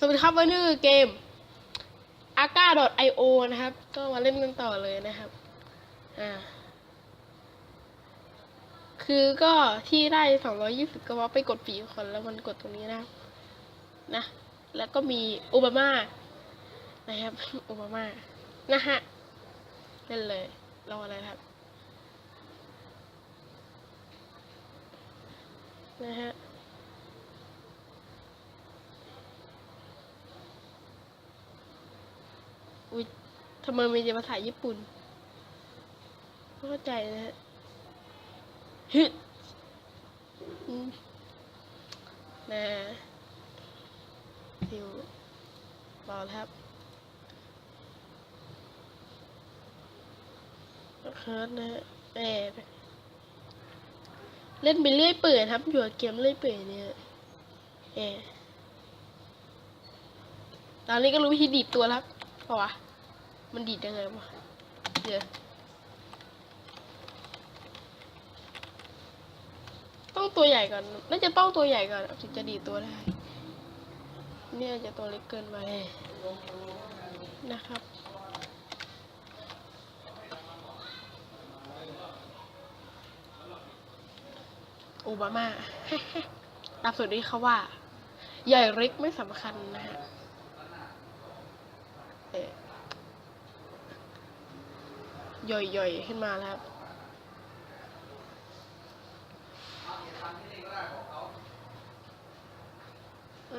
สวัสดีครับวันนี้คือเกม a k a i o นะครับ ก็มาเล่นกันต่อเลยนะครับ อ่า คือก็ที่ได้220ก็ว่าไปกดปีคนแล้วมันกดตรงนี้นะนะ แล้วก็มีโอบามา นะครับโอบามา นะฮะเล่นเลยรออะไรครับ นะฮะ อุ้ยทำไมมีแต่ภาษาญี่ปุ่นไม่เข้าใจนะฮะฮึนะทิวรอลครับเคิร์ดนะฮะแอบเล่นไปเรื่อยเปื่อยครับ อยู่เกมเรื่อยเปื่อยเนี่ยแอบตอนนี้ก็รู้วิธีดีดตัวแล้ว ครับเพราะวะ มันดีดยังไงวะเดี๋ยวต้องตัวใหญ่ก่อน น่าจะต้องตัวใหญ่ก่อนถึงจะดีดตัวได้ เนี่ยจะตัวเล็กเกินไปนะครับโอบามา ตามสูตรนี้เขาว่า ใหญ่เล็กไม่สำคัญนะฮะเอ่อ ย่อยๆขึ้นมาแล้ว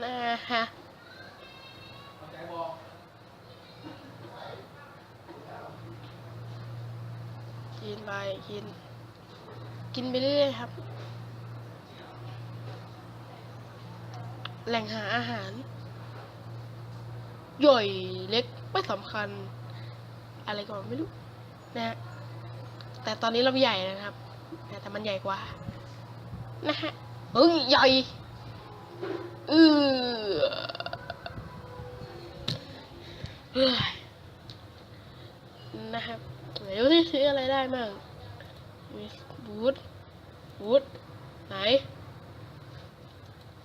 นะฮะกินไปกิน กินไปเรื่อยๆครับ แหล่งหาอาหาร ย่อยเล็กไม่สำคัญ อะไรก่อนไม่รู้ นะฮะแต่ตอนนี้เราใหญ่นะครับ แต่มันใหญ่กว่า นะฮะเฮ้ยใหญ่เออนะครับเดี๋ยวที่ซื้ออะไรได้มั่งมีบูทบูทไหน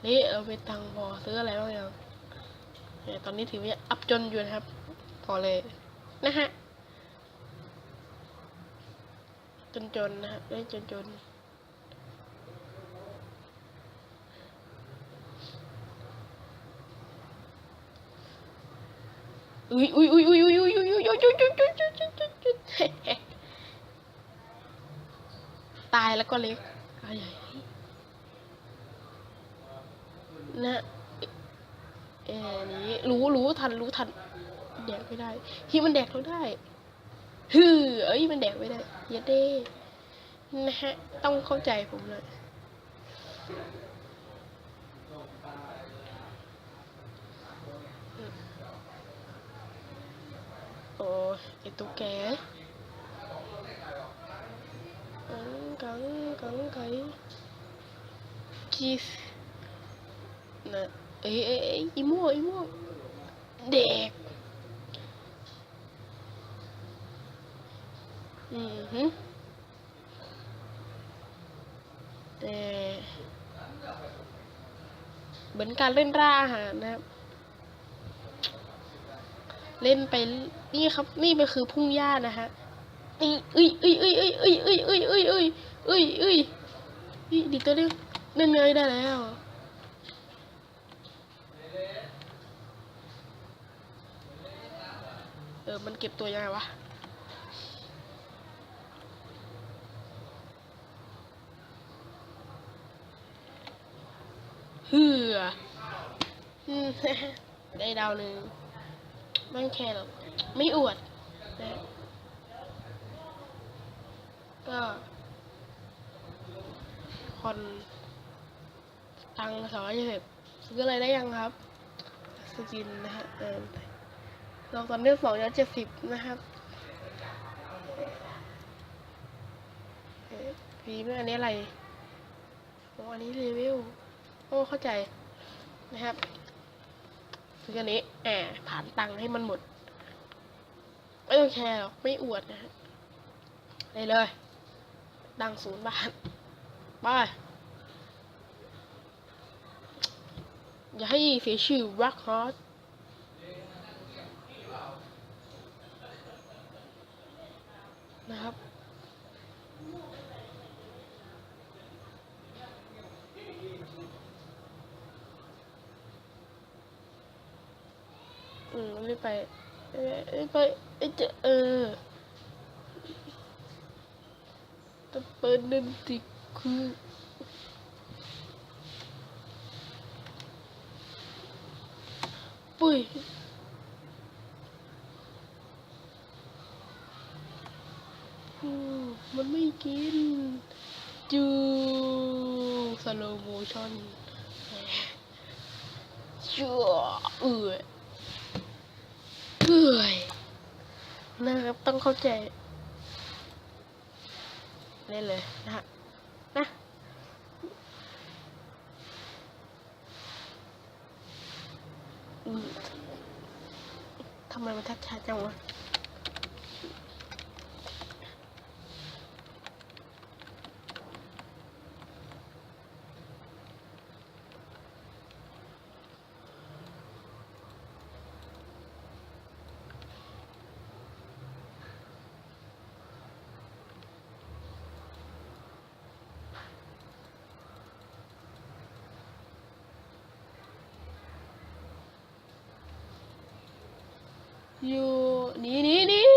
นี่เราไปตังพอซื้ออะไรบ้างยังตอนนี้ถือว่าอัพจนอยู่นะครับ พอเลย นะฮะ จนจนนะครับได้จนจนๆอุ้ยอุ้ยอุ้ยอุ้ยอุ้ยอุ้ยอุ้ยอุ้ยอุ้ยอุ้ยอุ้ยอุ้ยอุ้ยอุ้ยอุ้ยตายแล้วก็เล็กอะไรนะเอ๋นี้รู้รู้ทันรู้ทันแดกไม่ได้ที่มันแดกเราได้ ฮือเอ้ยมันแดกไม่ได้ยัดเด้นะฮะ ต้องเข้าใจผมเลยโอ้ไอตุ๊กแกกังกังกังไก่คิสนะเอ้ยเอ้ยอ้ยอีม่อีม่เด็ก อือฮึแต่เหมือนการเล่นร่าอาหารนะครับ เล่นไปนี่ครับ นี่มันคือพุ่งหญ้านะฮะนี่เอ้ยเอ้ยเอ้ยเอ้ยเอ้ยเอ้ยเอ้ยเอ้ยเอ้ยเอ้ยเอ้ยนี่ดีตัวนึงเล่นเนยได้แล้วเออมันเก็บตัวยังไงวะ เฮืออได้ดาวหนึ่งไม่แคร์หรอกไม่อวดนะก็คนตังสองร้อยยี่สิบซื้ออะไรได้ยังครับ สกินนะฮะเออเราตอนนี้สองร้อยเจ็ดสิบนะครับเอ่อพีมอันนี้อะไรโอ้อันนี้รีวิวโอ้เข้าใจนะครับซื้ออันนี้แอบผ่านตังค์ให้มันหมด ไม่ต้องแคร์หรอกไม่อวดนะฮะได้เลยดังศูนย์บาทไปอย่าให้เสียชื่อรักฮอตนะครับ รีบไปเอ้ยรีบไปเอ้เจะเออต่เปิดนันติคือปุ้ยมมันไม่กินจูสโลโมชั่นชัวเอือ เหนื่อยนะครับต้องเข้าใจเล่นเลยนะฮะนะทำไมมันทักช้าจังวะ อยู่นี่นี่นี่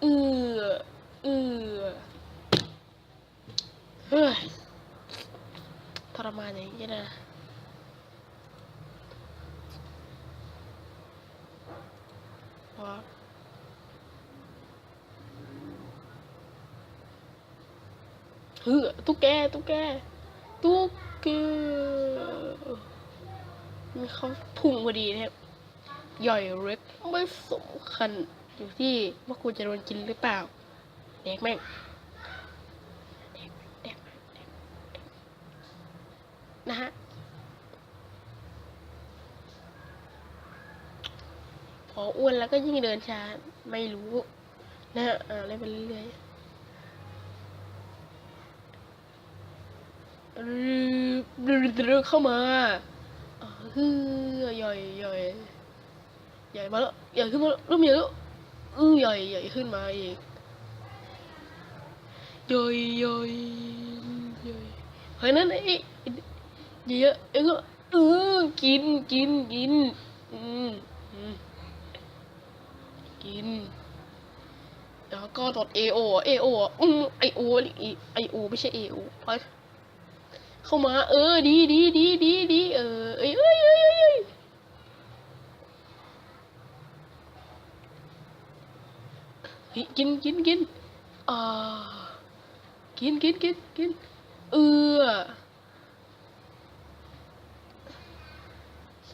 เออเออเฮ้ยทรมานอย่างนี้นะว้าเฮ้ยตุ๊กแกตุ๊กแกตุ๊กแกมีเขาพุ่งพอดีนะครับ ใหญ่เล็กไม่สำคัญอยู่ที่ว่าคุณจะโดนกินหรือเปล่าเด็กแม่งเด็กเด็กนะฮะพออ้วนแล้วก็ยิ่งเดินช้า ไม่รู้ นะฮะอ่าเล่นไปเรื่อยๆรึเข้ามาอ่าฮือใหญ่ใหญ่ ใหญ่มาแล้วใหญ่ขึ้นมาแล้วเริ่มใหญ่แล้วอือใหญ่ใหญ่ขึ้นมาอีกใหญ่ใหญ่ใหญ่เฮ้ยนั่นไอ้เยอะเอ็งก็เออกินกินกินอืมกินแล้วก็ตดเอโอเอโออืมไอโอไอโอไม่ใช่เอโอเข้ามา เออ ดีดีดีดีดีเออเอ้ยเอ้ยเอ้ยเอ้ย เฮ้ย กินกินกินอ่ากินกินกินกินเออ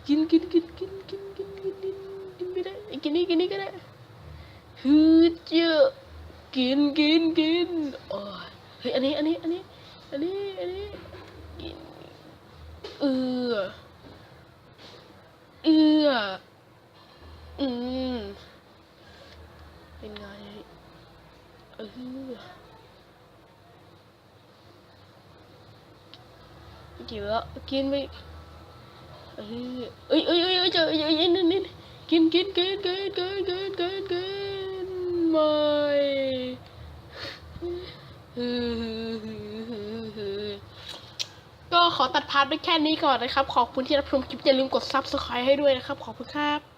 กินกินกินกินกินกินกินกินกินไม่ได้กินนี่กินนี่ก็ได้ฮือเจ้ากินกินกินโอ้ยเฮ้ยอันนี้อันนี้อันนี้อันนี้อันนี้กินเออเอออืม เป็นไง เออกินแล้วกินไปเออเอ้ยเอ้ยเอ้ยเอ้ยเจอเอ้ยเอ้ยยนี่นี่กินกินกินกินกินกินกินกินไม่ฮือฮือฮือฮือฮือก็ขอตัดพาร์ทไปแค่นี้ก่อนนะครับ ขอบคุณที่รับชมคลิปอย่าลืมกด subscribe ให้ด้วยนะครับ ขอบคุณครับ